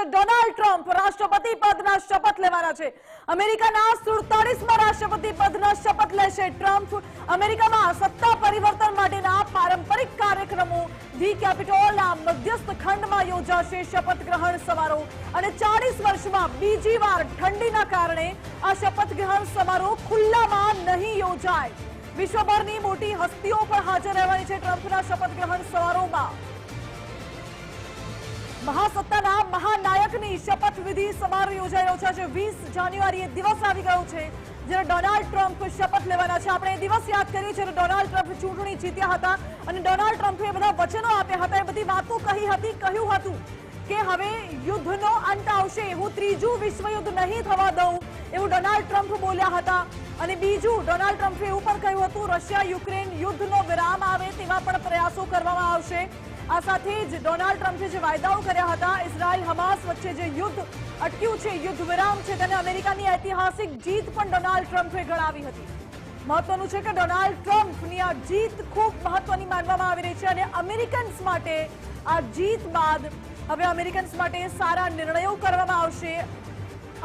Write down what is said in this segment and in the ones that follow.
છે. Donald Trump રાષ્ટ્રપતિ પદના શપથ લેવાના છે. અમેરિકાના સુડતાળીસમાં રાષ્ટ્રપતિ પદના શપથ લેશે ટ્રમ્પ. અમેરિકામાં સત્તા પરિવર્તન માટેના પારંપરિક કાર્યક્રમો ધી કેપિટોલના મધ્યસ્થ ખંડમાં યોજાશે શપથ ગ્રહણ સમારોહ. અને ચાલીસ વર્ષમાં બીજી વાર ઠંડીના કારણે આ શપથ ગ્રહણ સમારોહ ખુલ્લામાં નહીં યોજાય. વિશ્વભરની મોટી હસ્તીઓ પણ હાજર રહેવાની છે ટ્રમ્પના શપથ ગ્રહણ સમારોહમાં. મહાસત્તાના મહાનાયકની શપથવિધિ સમારોહ યોજાઈ રહ્યો છે વીસ જાન્યુઆરી એ દિવસ આવી ગયો છે જ્યારે ડોનાલ્ડ ટ્રમ્પ શપથ લેવાના છે. આપણે એ દિવસ યાદ કરીએ છીએ ડોનાલ્ડ ટ્રમ્પ ચૂંટણી જીત્યા હતા અને ડોનાલ્ડ ટ્રમ્પે બધા વચનો આપ્યા હતા. એ બધી વાતો કહી હતી, કહ્યું હતું કે હવે યુદ્ધનો અંત આવશે. હું ત્રીજું વિશ્વયુદ્ધ નહીં થવા દઉં એવું ડોનાલ્ડ ટ્રમ્પ બોલ્યા હતા. અને બીજું, ડોનાલ્ડ ટ્રમ્પે એવું પણ કહ્યું હતું રશિયા યુક્રેન યુદ્ધનો વિરામ આવે તેવા પણ પ્રયાસો કરવામાં આવશે. આ સાથે જ ડોનાલ્ડ ટ્રમ્પે જે વાયદાઓ કર્યા હતા, ઇઝરાયલ, હમાસ વચ્ચે જે યુદ્ધ અટક્યું છે, યુદ્ધ વિરામ છે, તેને અમેરિકાની ઐતિહાસિક જીત પણ ડોનાલ્ડ ટ્રમ્પે ગણાવી હતી. મહત્વનું છે કે ડોનાલ્ડ ટ્રમ્પની આ જીત ખૂબ મહત્વની માનવામાં આવી રહી છે અને અમેરિકન્સ માટે આ જીત બાદ હવે અમેરિકન્સ માટે સારા નિર્ણયો કરવામાં આવશે.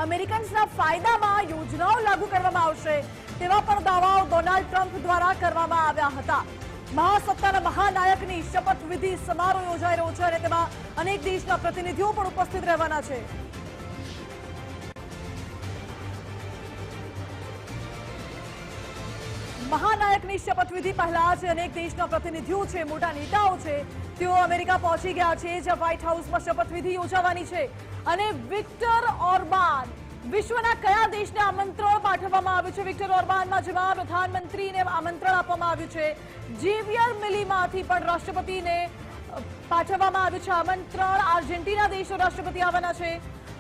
અમેરિકન્સના ફાયદામાં યોજનાઓ લાગુ કરવામાં આવશે, તેવા પણ દાવાઓ ડોનાલ્ડ ટ્રમ્પ દ્વારા કરવામાં આવ્યા હતા. મહાસત્તાના મહાનાયકની શપથવિધિ સમારોહ યોજાઈ રહ્યો છે અને તેમાં અનેક દેશના પ્રતિનિધિઓ પણ ઉપસ્થિત રહેવાના છે. મહાનાયકની શપથવિધિ પહેલા જ અનેક દેશના પ્રતિનિધિઓ છે, મોટા નેતાઓ છે, તેઓ અમેરિકા પહોંચી ગયા છે, જ્યાં વ્હાઇટ હાઉસમાં શપથવિધિ યોજાવાની છે. અને વિક્ટર ઓર્બાન વિશ્વના કયા દેશને આમંત્રણ પાઠવવામાં આવ્યું છે? વિક્ટર ઓર્બાનમાં જેમાં પ્રધાનમંત્રીને આમંત્રણ આપવામાં આવ્યું છે. જેવિયર મિલીમાંથી પણ રાષ્ટ્રપતિને પાઠવવામાં આવ્યું છે આમંત્રણ. આર્જેન્ટિના દેશનો રાષ્ટ્રપતિ આવવાના છે.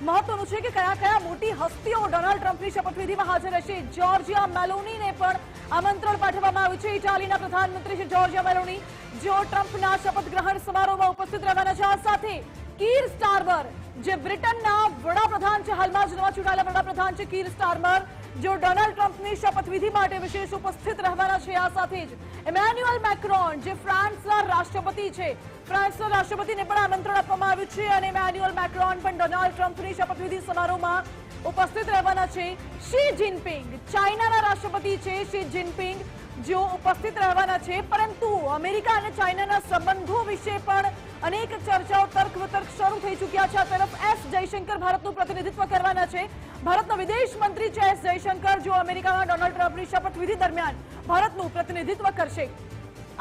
મહત્વનું છે કે કયા કયા મોટી હસ્તીઓ ડોનાલ્ડ ટ્રમ્પની શપથવિધિમાં હાજર રહેશે. જ્યોર્જિયા મેલોનીને પણ આમંત્રણ પાઠવવામાં આવ્યું છે. ઇટાલીના પ્રધાનમંત્રી છે જ્યોર્જિયા મેલોની, જેઓ ટ્રમ્પના શપથ ગ્રહણ સમારોહમાં ઉપસ્થિત રહેવાના છે. આ સાથે કીર સ્ટારમર, જે બ્રિટનના વડાપ્રધાન છે, હાલમાં જ નવા ચૂંટાયેલા વડાપ્રધાન છે, કીર સ્ટારમર જેઓ ડોનાલ્ડ ટ્રમ્પની શપથવિધિ માટે વિશેષ ઉપસ્થિત રહેવાના છે, આ સાથે જ ઇમેન્યુઅલ મેક્રોન, જે ફ્રાન્સના રાષ્ટ્રપતિ છે, ફ્રાન્સના રાષ્ટ્રપતિને પણ આમંત્રણ આપવામાં આવ્યું છે અને ઇમેન્યુઅલ મેક્રોન પણ ડોનાલ્ડ ટ્રમ્પની શપથવિધિ સમારોહમાં ઉપસ્થિત રહેવાના છે. શી જિનપિંગ, ચાઇનાના રાષ્ટ્રપતિ છે, શી જિનપિંગ, જેઓ ઉપસ્થિત રહેવાના છે, પરંતુ અમેરિકા અને ચાઇનાના સંબંધો વિશે પણ અનેક ચર્ચાઓ તર્ક વિતર્ક શરૂ થઈ ચૂક્યા છે. આ તરફ એસ જયશંકર ભારતનું પ્રતિનિધિત્વ કરવાના છે. ભારતના વિદેશ મંત્રી છે એસ જયશંકર, જો અમેરિકામાં ડોનાલ્ડ ટ્રમ્પની શપથવિધિ દરમિયાન ભારતનું પ્રતિનિધિત્વ કરશે.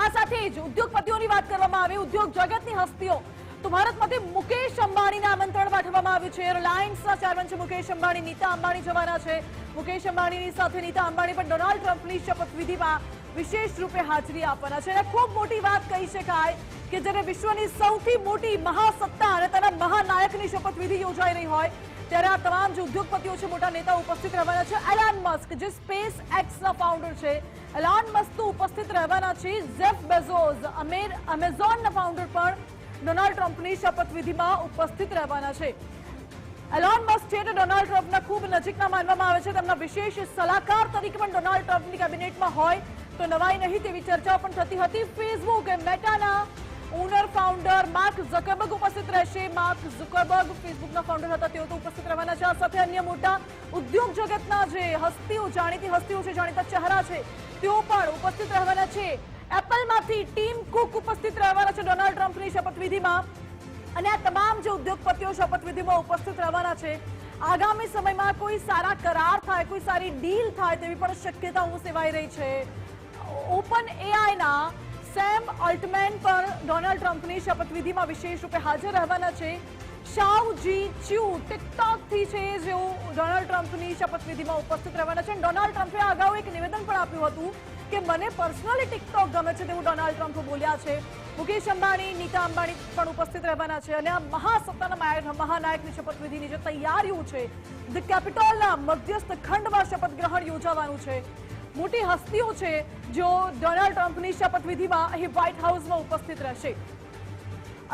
આ સાથે જ ઉદ્યોગપતિઓની વાત કરવામાં આવે, ઉદ્યોગ જગતની હસ્તીઓ. તો ભારતમાંથી મુકેશ અંબાણીને આમંત્રણ પાઠવવામાં આવ્યું છે. રિલાયન્સના ચેરમેન છે મુકેશ અંબાણી, નીતા અંબાણી જવાના છે. મુકેશ અંબાણીની સાથે નીતા અંબાણી પણ ડોનાલ્ડ ટ્રમ્પની શપથવિધિમાં વિશેષ રૂપે હાજરી આપવાના છે. અને ખૂબ મોટી વાત કહી શકાય કે જ્યારે વિશ્વની સૌથી મોટી મહાસત્તા અને તેના મહાનાયકની શપથવિધિ યોજાઈ રહી હોય, ત્યારે આ તમામ જે ઉદ્યોગપતિઓ છે, મોટા નેતા ઉપસ્થિત રહેવાના છે. એલાન મસ્ક, જે સ્પેસ એક્સના ફાઉન્ડર છે, એલાન મસ્ક તો ઉપસ્થિત રહેવાના છે. જેફ બેઝોઝ, અમેર એમેઝોનના ફાઉન્ડર પણ ડોનાલ્ડ ટ્રમ્પની શપથવિધિમાં ઉપસ્થિત રહેવાના છે. એલોન મસ્ક છે ડોનાલ્ડ ટ્રમ્પના ખૂબ નજીકના માનવામાં આવે છે. તેમના વિશેષ સલાહકાર તરીકે પણ ડોનાલ્ડ ટ્રમ્પની કેબિનેટમાં હોય. તો નવાઈ નહીં તેવી ચર્ચા પણ થતી હતી. ફેસબુક મેટાના ઓનર ફાઉન્ડર માર્ક ઝકરબર્ગ ઉપસ્થિત રહેશે. માર્ક ઝુકરબર્ગ ફેસબુકના ફાઉન્ડર હતા. તેઓ તો ઉપસ્થિત રહેવાના છે. આ સાથે અન્ય મોટા ઉદ્યોગ જગતના જે હસ્તીઓ, જાણીતી હસ્તીઓ છે, જાણીતા ચહેરા છે, તેઓ પણ ઉપસ્થિત રહેવાના છે. એપલમાંથી ટીમ કુક ઉપસ્થિત રહેવાના છે. ડોનાલ્ડ ટ્રમ્પની શપથવિધિમાં અને આ તમામ જે ઉદ્યોગપતિઓ શપથવિધિમાં ઉપસ્થિત રહેવાના છે. આગામી સમયમાં કોઈ સારા કરાર થાય, કોઈ સારી ડીલ થાય તેવી પણ શક્યતાઓ સેવાઈ રહી છે. ઓપન એઆઈના સેમ અલ્ટમેન પર ડોનાલ્ડ ટ્રમ્પની શપથવિધિમાં વિશેષ રૂપે હાજર રહેવાના છે. શાવ જી ચ્યુ ટિકટોકથી છે જેઓ ડોનાલ્ડ ટ્રમ્પની શપથવિધિમાં ઉપસ્થિત રહેવાના છે. ડોનાલ્ડ ટ્રમ્પે અગાઉ એક નિવેદન પણ આપ્યું હતું કે મને પર્સનલી ટિકટોક ગમે છે તેવું ડોનાલ્ડ ટ્રમ્પ બોલ્યા છે. મુકેશ અંબાણી, નીતા અંબાણી પણ ઉપસ્થિત રહેવાના છે અને આ મહાસત્તાના મહાનાયકની શપથવિધિની જે તૈયારીઓ છે, ધ કેપિટોલના મધ્યસ્થ ખંડમાં શપથ ગ્રહણ યોજાવાનું છે. મોટી હસ્તીઓ છે જો ડોનાલ્ડ ટ્રમ્પની શપથવિધિમાં અહીં વ્હાઇટ હાઉસમાં ઉપસ્થિત રહેશે.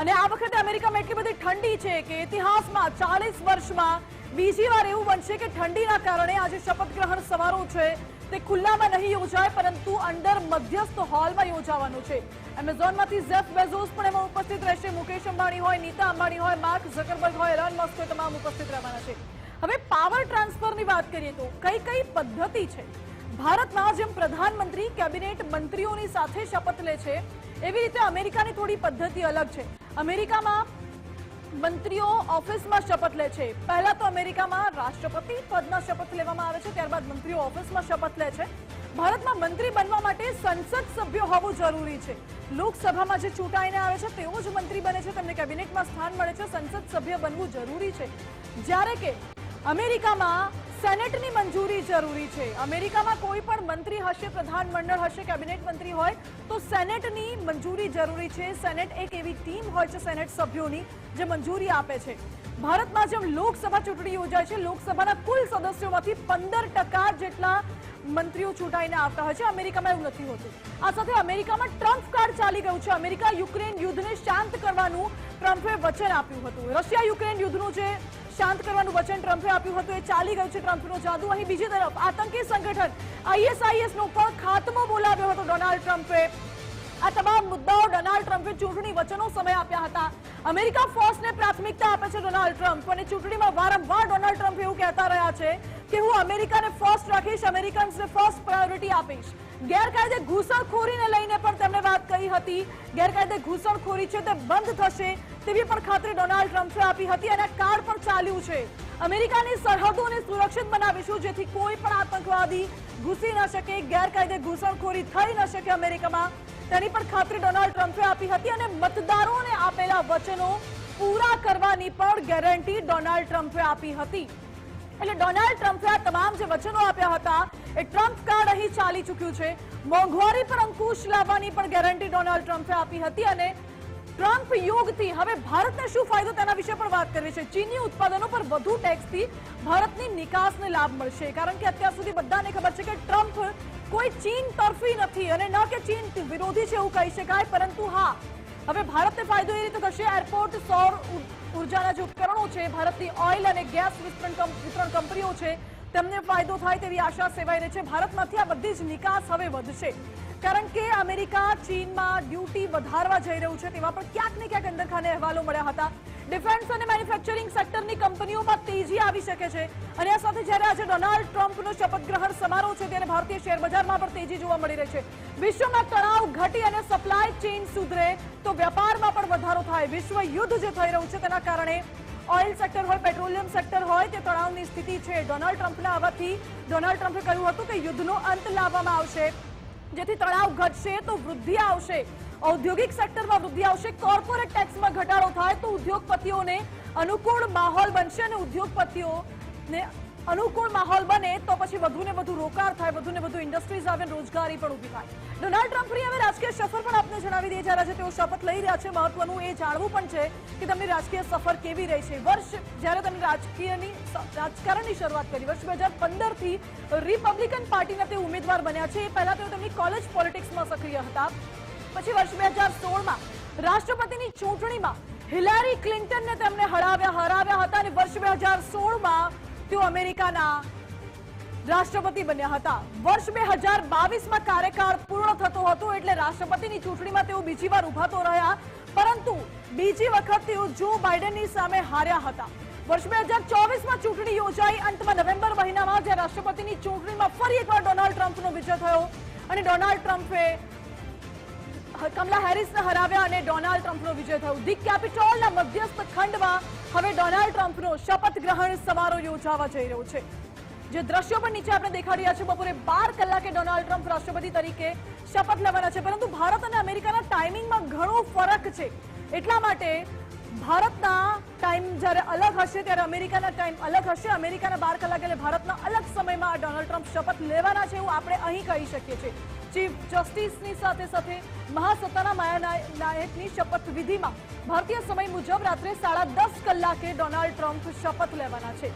અને આ વખતે અમેરિકામાં એટલી બધી ઠંડી છે કે ઇતિહાસમાં ચાલીસ વર્ષમાં બીજી વાર એવું બનશે કે ઠંડીના કારણે આજે શપથ ગ્રહણ સમારોહ છે. તે ખુલ્લામાં નહીં યોજાય, પરંતુ અંડર મધ્યસ્થ હોલમાં યોજાવાનું છે. એમેઝોનમાંથી ઝેફ બેઝોસ પણ એમાં ઉપસ્થિત રહેશે. મુકેશ અંબાણી હોય, નીતા અંબાણી હોય, માર્ક ઝકરબર્ગ હોય, એલોન મસ્ક તમામ ઉપસ્થિત રહેવાના છે. હવે પાવર ટ્રાન્સફરની વાત કરીએ તો કઈ કઈ પદ્ધતિ છે? ભારતમાં જેમ પ્રધાનમંત્રી, કેબિનેટ મંત્રીઓની સાથે શપથ લે છે, એવી રીતે અમેરિકાની થોડી પદ્ધતિ અલગ છે. અમેરિકામાં મંત્રીઓ ઓફિસમાં શપથ લે છે. પહેલા તો અમેરિકામાં રાષ્ટ્રપતિ પદના શપથ લેવામાં આવે છે, ત્યારબાદ મંત્રીઓ ઓફિસમાં શપથ લે છે. ભારતમાં મંત્રી બનવા માટે સંસદ સભ્ય હોવું જરૂરી છે. લોકસભામાં જે ચૂંટાઈને આવે છે, તેઓ જ મંત્રી બને છે, તેમને કેબિનેટમાં સ્થાન મળે છે, સંસદ સભ્ય બનવું જરૂરી છે. જ્યારે કે અમેરિકામાં સેનેટની મંજૂરી જરૂરી છે. અમેરિકામાં કોઈ પણ મંત્રી હશે પ્રધાનમંડળ હશે, કેબિનેટ મંત્રી હોય, તો સેનેટની મંજૂરી જરૂરી છે. સેનેટ એક એવી ટીમ હોય છે, સેનેટ સભ્યોની, જે મંજૂરી આપે છે. ભારતમાં જેમ લોકસભા ચૂંટણી યોજાય છે, લોકસભાના કુલ સદસ્યોમાંથી પંદર જેટલા મંત્રીઓ ચૂંટાઈને આવતા હોય છે. અમેરિકામાં એવું નથી હોતું. આ સાથે અમેરિકામાં ટ્રમ્પ કાર્ડ ચાલી ગયું છે. અમેરિકા યુક્રેન યુદ્ધને શાંત કરવાનું ટ્રમ્પે વચન આપ્યું હતું. રશિયા યુક્રેન યુદ્ધનું જે શાંત કરવાનું વચન ટ્રમ્પે આપ્યું હતું, એ ચાલી ગયું છે ટ્રમ્પનો જાદુ. અહીં બીજી તરફ આતંકી સંગઠન આઈએસઆઈએસનો પણ ખાતમો બોલાવ્યો હતો ડોનાલ્ડ ટ્રમ્પે. આ તમામ મુદ્દાઓ ડોનાલ્ડ ટ્રમ્પે ચૂંટણી વચનો સમય આપ્યા હતા. અમેરિકા ફર્સ્ટને પ્રાથમિકતા આપે છે ડોનાલ્ડ ટ્રમ્પ અને ચૂંટણીમાં વારંવાર ડોનાલ્ડ ટ્રમ્પ એવું કહેતા રહ્યા છે કે હું અમેરિકાને ફર્સ્ટ રાખીશ, અમેરિકન્સને ફર્સ્ટ પ્રાયોરિટી આપીશ. ગેરકાયદે ઘૂસણખોરીને લઈને પણ તેમણે વાત કહી હતી. ગેરકાયદે ઘૂસણખોરી છે તે બંધ થશે તેવી પણ ખાતરી ડોનાલ્ડ ટ્રમ્પે આપી હતી અને કાર્ડ પણ ચાલ્યું છે. અમેરિકાની સરહદોને સુરક્ષિત બનાવીશું, જેથી કોઈ પણ આતંકવાદી ઘૂસી ન શકે, ગેરકાયદે ઘૂસણખોરી થઈ ન શકે અમેરિકામાં. તેની પણ ખાતરી ડોનાલ્ડ ટ્રમ્પે આપી હતી અને મતદારોને આપેલા વચનો પૂરા કરવાની પણ ગેરંટી ડોનાલ્ડ ટ્રમ્પે આપી હતી. એટલે ડોનાલ્ડ ટ્રમ્પે આ તમામ જે વચનો આપ્યા હતા, એ ટ્રમ્પ કાર્ડ અહીં ચાલી ચૂક્યું છે. મોંઘવારી પર અંકુશ લાવવાની પણ ગેરંટી ડોનાલ્ડ ટ્રમ્પે આપી હતી અને ટ્રમ્પ યોગથી હવે ભારતને શું ફાયદો તેના વિશે પણ વાત કરવી છે. ચીની ઉત્પાદનો પર વધુ ટેક્સથી ભારતની નિકાસને લાભ મળશે. કારણ કે અત્યાર સુધી બધાને ખબર છે કે ટ્રમ્પ કોઈ ચીન તરફી નથી અને ન કે ચીન વિરોધી છે એવું કહી શકાય, પરંતુ હા હવે ભારતને ફાયદો એ રીતે થશે એરપોર્ટ સૌર ઉર્જાના જે ઉપકરણો છે, ભારતની ઓઇલ અને ગેસ વિતરણ વિતરણ કંપનીઓ છે, તેમને ફાયદો થાય તેવી આશા સેવાઈ રહી છે. ભારતમાંથી આ બધી જ નિકાસ હવે વધશે. કારણ કે અમેરિકા ચીનમાં ડ્યુટી વધારવા જઈ રહ્યું છે, તેવા પણ ક્યાંક ને ક્યાંક અંદરખાને અહેવાલો મળ્યા હતા. ડિફેન્સ અને મેન્યુફેક્ચરિંગ સેક્ટરની કંપનીઓમાં તેજી આવી શકે છે. અને આ સાથે જ્યારે આજે ડોનાલ્ડ ટ્રમ્પનો શપથ ગ્રહણ સમારોહ છે, ત્યારે ભારતીય શેર બજારમાં પણ તેજી જોવા મળી રહી છે. વિશ્વમાં તણાવ ઘટી અને સપ્લાય ચેઇન સુધરે તો વેપારમાં પણ વધારો થાય. વિશ્વ યુદ્ધ જે થઈ રહ્યું છે, તેના કારણે ઓઇલ સેક્ટર હોય પેટ્રોલિયમ સેક્ટર હોય, તે તણાવની સ્થિતિ છે. ડોનાલ્ડ ટ્રમ્પના આવવાથી ડોનાલ્ડ ટ્રમ્પે કહ્યું હતું કે યુદ્ધનો અંત લાવવામાં આવશે. જેથી તણાવ ઘટશે તો વૃદ્ધિ આવશે. ઔદ્યોગિક સેક્ટરમાં વૃદ્ધિ આવશે. કોર્પોરેટ ટેક્સમાં ઘટાડો થાય તો ઉદ્યોગપતિઓને અનુકૂળ માહોલ બનશે અને ઉદ્યોગપતિઓને અનુકૂળ માહોલ બને તો પછી વધુ ને વધુ રોકાણ થાય, વધુ ને વધુ ઇન્ડસ્ટ્રીઝ આવે રોજગારી પણ ઊભી થાય. ડોનાલ્ડ ટ્રમ્પની હવે રાજકીય સફર પણ આપને જણાવી દઈએ. જ્યારે તેઓ શપથ લઈ રહ્યા છે, મહત્વનું એ જાણવું પણ છે કે તેમની રાજકીય સફર કેવી રહી છે. વર્ષ જ્યારે તેમની રાજકીયની રાજકારણની શરૂઆત કરી, વર્ષ બે હજાર પંદરથી રિપબ્લિકન પાર્ટીના તે ઉમેદવાર બન્યા છે. એ પહેલા તેઓ તેમની કોલેજ પોલિટિક્સમાં સક્રિય હતા. પછી વર્ષ બે હજાર સોળમાં રાષ્ટ્રપતિની ચૂંટણીમાં હિલારી ક્લિન્ટનને તેમને હરાવ્યા હરાવ્યા હતા અને વર્ષ બે હજાર સોળમાં તેઓ અમેરિકાના રાષ્ટ્રપતિ બન્યા હતા. વર્ષ બે હજાર બાવીસમાં કાર્યકાળ પૂર્ણ થતો હતો એટલે રાષ્ટ્રપતિની ચૂંટણીમાં તેઓ બીજી વાર ઊભા તો રહ્યા, પરંતુ બીજી વખત તેઓ જો બાઇડનની સામે હાર્યા હતા. વર્ષ બે હજાર ચોવીસમાં ચૂંટણી યોજાઈ, અંતમાં નવેમ્બર મહિનામાં જે રાષ્ટ્રપતિની ચૂંટણીમાં ફરી એકવાર ડોનાલ્ડ ટ્રમ્પનો વિજય થયો અને ડોનાલ્ડ ટ્રમ્પે કમલા હેરિસને હરાવ્યા અને ડોનાલ્ડ ટ્રમ્પનો વિજય થયો. ધી કેપિટોલના મધ્યસ્થ ખંડમાં હવે ડોનાલ્ડ ટ્રમ્પનો શપથ ગ્રહણ સમારોહ યોજાવા જઈ રહ્યો છે. જે દ્રશ્યો પણ નીચે આપણે દેખાડી રહ્યા છે બપોરે બાર કલાકે ડોનાલ્ડ ટ્રમ્પ રાષ્ટ્રપતિ તરીકે શપથ લેવાના છે. પરંતુ ભારત અને અમેરિકાના ટાઈમિંગમાં ઘણો ફરક છે. એટલા માટે ભારતના ટાઈમ જ્યારે અલગ હશે, ત્યારે અમેરિકાના ટાઈમ અલગ હશે. અમેરિકાના બાર કલાકે ભારતના અલગ સમયમાં ડોનાલ્ડ ટ્રમ્પ શપથ લેવાના છે એવું આપણે અહીં કહી શકીએ છીએ. ચીફ જસ્ટિસની સાથે સાથે મહાસત્તાના માયા નાયકની શપથ વિધિમાં ભારતીય સમય મુજબ રાત્રે સાડા દસ કલાકે ડોનાલ્ડ ટ્રમ્પ શપથ લેવાના છે.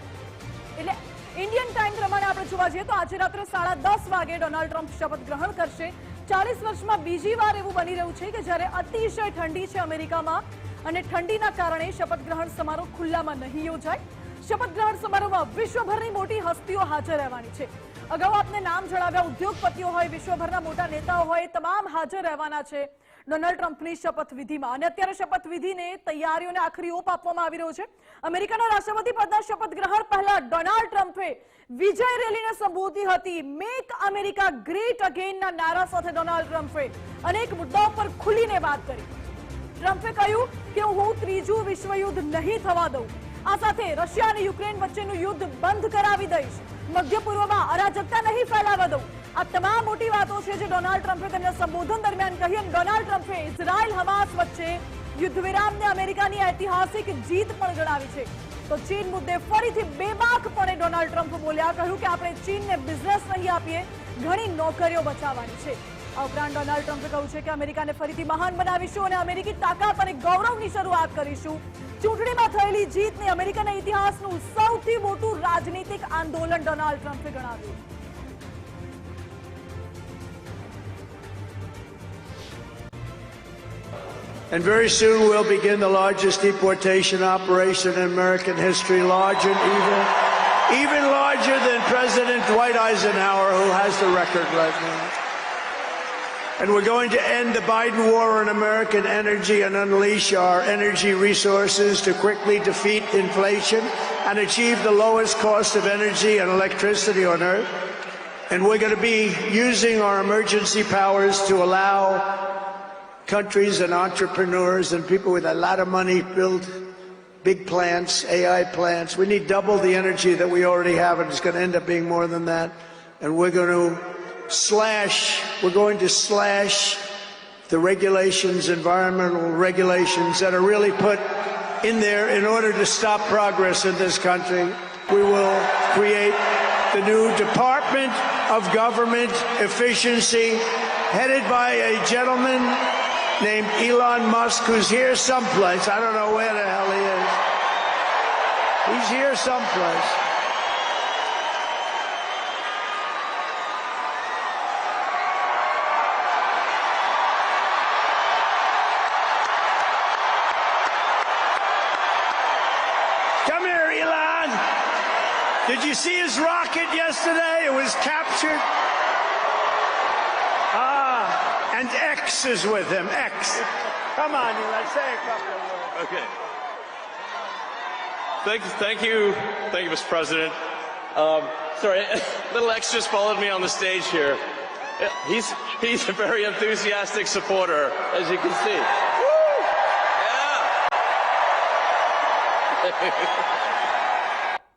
એટલે ઇન્ડિયન ટાઈમ પ્રમાણે આપણે જોવા જઈએ તો આજે રાત્રે સાડા દસ વાગે ડોનાલ્ડ ટ્રમ્પ શપથ ગ્રહણ કરશે. ચાલીસ વર્ષમાં બીજી વાર એવું બની રહ્યું છે કે જ્યારે અતિશય ઠંડી છે અમેરિકામાં અને ઠંડીના કારણે શપથ ગ્રહણ સમારોહ ખુલ્લામાં નહીં યોજાય. શપથ ગ્રહણ સમારોહમાં વિશ્વભરની મોટી હસ્તીઓ હાજર રહેવાની છે. અગાઉ આપને નામ જણાવ્યા ઉદ્યોગપતિઓ હોય, વિશ્વભરના મોટા નેતાઓ હોય તમામ હાજર રહેવાના છે ડોનાલ્ડ ટ્રમ્પની શપથવિધિમાં. અને અત્યારે શપથવિધિને તૈયારીઓને આખરી ઓપ આપવામાં આવી રહ્યો છે. અમેરિકાના રાષ્ટ્રપતિ પદના શપથ ગ્રહણ પહેલા ડોનાલ્ડ ટ્રમ્પે વિજય રેલીને સંબોધી હતી. મેક અમેરિકા ગ્રેટ અગેનના નારા સાથે ડોનાલ્ડ ટ્રમ્પે અનેક મુદ્દાઓ પર ખુલીને વાત કરી. ટ્રમ્પે કહ્યું કે હું ત્રીજું વિશ્વયુદ્ધ નહીં થવા દઉં. આ સાથે રશિયા અને યુક્રેન વચ્ચેનું યુદ્ધ બંધ કરાવી દઈશ. મધ્ય પૂર્વમાં અરાજકતા નહીં ફેલાવા દઉં. આ તમામ મોટી વાતો છે જે ડોનાલ્ડ ટ્રમ્પે તેમના સંબોધન દરમિયાન કહી અને ડોનાલ્ડ ટ્રમ્પે ઇઝરાયલ, હમાસ વચ્ચે યુદ્ધ વિરામને અમેરિકાની ઐતિહાસિક જીત પણ ગણાવી છે. તો ચીન મુદ્દે ફરીથી બેબાકપણે ડોનાલ્ડ ટ્રમ્પ બોલ્યા, કહ્યું કે આપણે ચીનને બિઝનેસ નહીં આપીએ, ઘણી નોકરીઓ બચાવવાની છે. આ ઉપરાંત ડોનાલ્ડ ટ્રમ્પે કહ્યું છે કે અમેરિકાને ફરીથી મહાન બનાવીશું અને અમેરિકી તાકાત અને ગૌરવની શરૂઆત કરીશું. ચૂંટણીમાં થયેલી જીતને અમેરિકાના ઇતિહાસનું સૌથી મોટું રાજનીતિક આંદોલન ડોનાલ્ડ ટ્રમ્પે ગણાવ્યું And very soon we'll begin the largest deportation operation in American history, larger even, even larger than President Dwight Eisenhower, who has the record right now. And we're going to end the Biden war on American energy and unleash our energy resources to quickly defeat inflation and achieve the lowest cost of energy and electricity on earth. And we're going to be using our emergency powers to allow countries and entrepreneurs and people with a lot of money build big plants, AI plants. We need double the energy that we already have, and it's going to end up being more than that. And we're going to slash, we're going to slash the regulations, environmental regulations that are really put in there in order to stop progress in this country. We will create the new Department of Government Efficiency headed by a gentleman named Elon Musk, who's here someplace. I don't know where the hell he is. He's here someplace. Come here, Elon. Did you see his rocket yesterday? It was captured. Ah, and X is with him. X. Come on, let's Say a couple of words. Okay. Thank, thank you, thank you, Mr. President. Um, sorry, little X just followed me on the stage here. He's he's a very enthusiastic supporter, as you can see. Woo! Yeah.